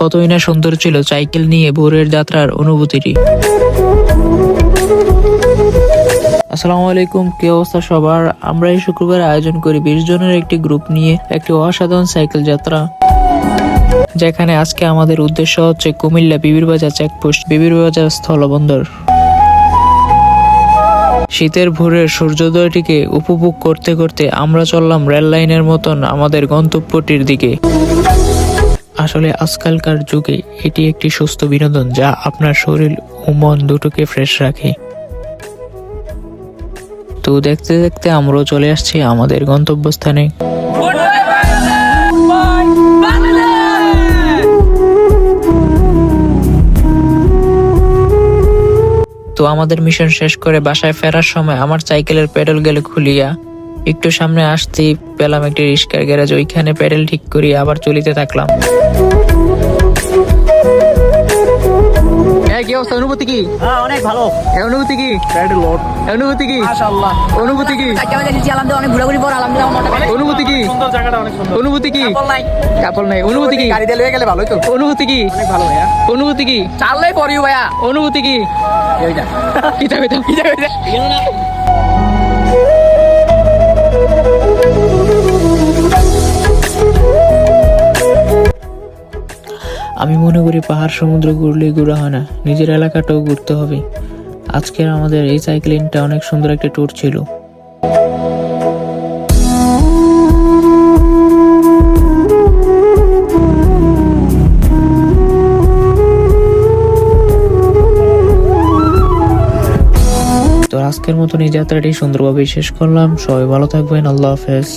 কতই না সুন্দর ছিল সাইকেল নিয়ে ভোরের যাত্রার অনুভূতিটি। আসসালামু আলাইকুম, কি অবস্থা সবার? আমরা এই শুক্রবার আয়োজন করি বিশ জনের একটি গ্রুপ নিয়ে একটি অসাধারণ সাইকেল যাত্রা। যেখানে আজকে আমাদের উদ্দেশ্য হচ্ছে কুমিল্লা বিবিরবাজার চেকপোস্ট বিবিরবাজার স্থলবন্দর। শীতের ভোরের সূর্যোদয়টিকে উপভোগ করতে করতে আমরা চললাম রেল লাইনের মতন আমাদের গন্তব্যটির দিকে। আসলে আজকালকার যুগে এটি একটি সুস্থ বিনোদন যা আপনার শরীর ও মন দুটোকে ফ্রেশ রাখে। তো দেখতে দেখতে আমরাও চলে আসছি আমাদের গন্তব্যস্থানে। তো আমাদের মিশন শেষ করে বাসায় ফেরার সময় আমার সাইকেলের প্যাডেল গেলে খুলিয়া। একটু সামনে আসতেই পেলাম একটি রিক্সার গ্যারেজ, ওইখানে প্যাডেল ঠিক করি আবার চলিতে থাকলাম। কি অবস্থা অনুভূতি কি হ্যাঁ অনেক ভালো অনুভূতি কি অনুভূতি কি অনুভূতি কি অনেক ঘোরাঘুরি পর আলহামদুলিল্লাহ অনুভূতি কি সুন্দর জায়গাটা অনেক সুন্দর অনুভূতি কি বল নাই কাপড় নাই অনুভূতি কি গাড়ি দিয়ে গেলে ভালোই তো অনুভূতি কি অনেক ভালো ভাইয়া অনুভূতি কি চাললেই ইউ ভাইয়া অনুভূতি কি আমি মনে করি পাহাড় সমুদ্র ঘুরলেই ঘোরা হয় না। নিজের এলাকাটাও ঘুরতে হবে। আজকের আমাদের এই সাইক্লিংটা অনেক সুন্দর একটা ট্যুর ছিল। তো আজকের মতন এই যাত্রাটি সুন্দরভাবে শেষ করলাম। সবাই ভালো থাকবেন। আল্লাহ হাফেজ।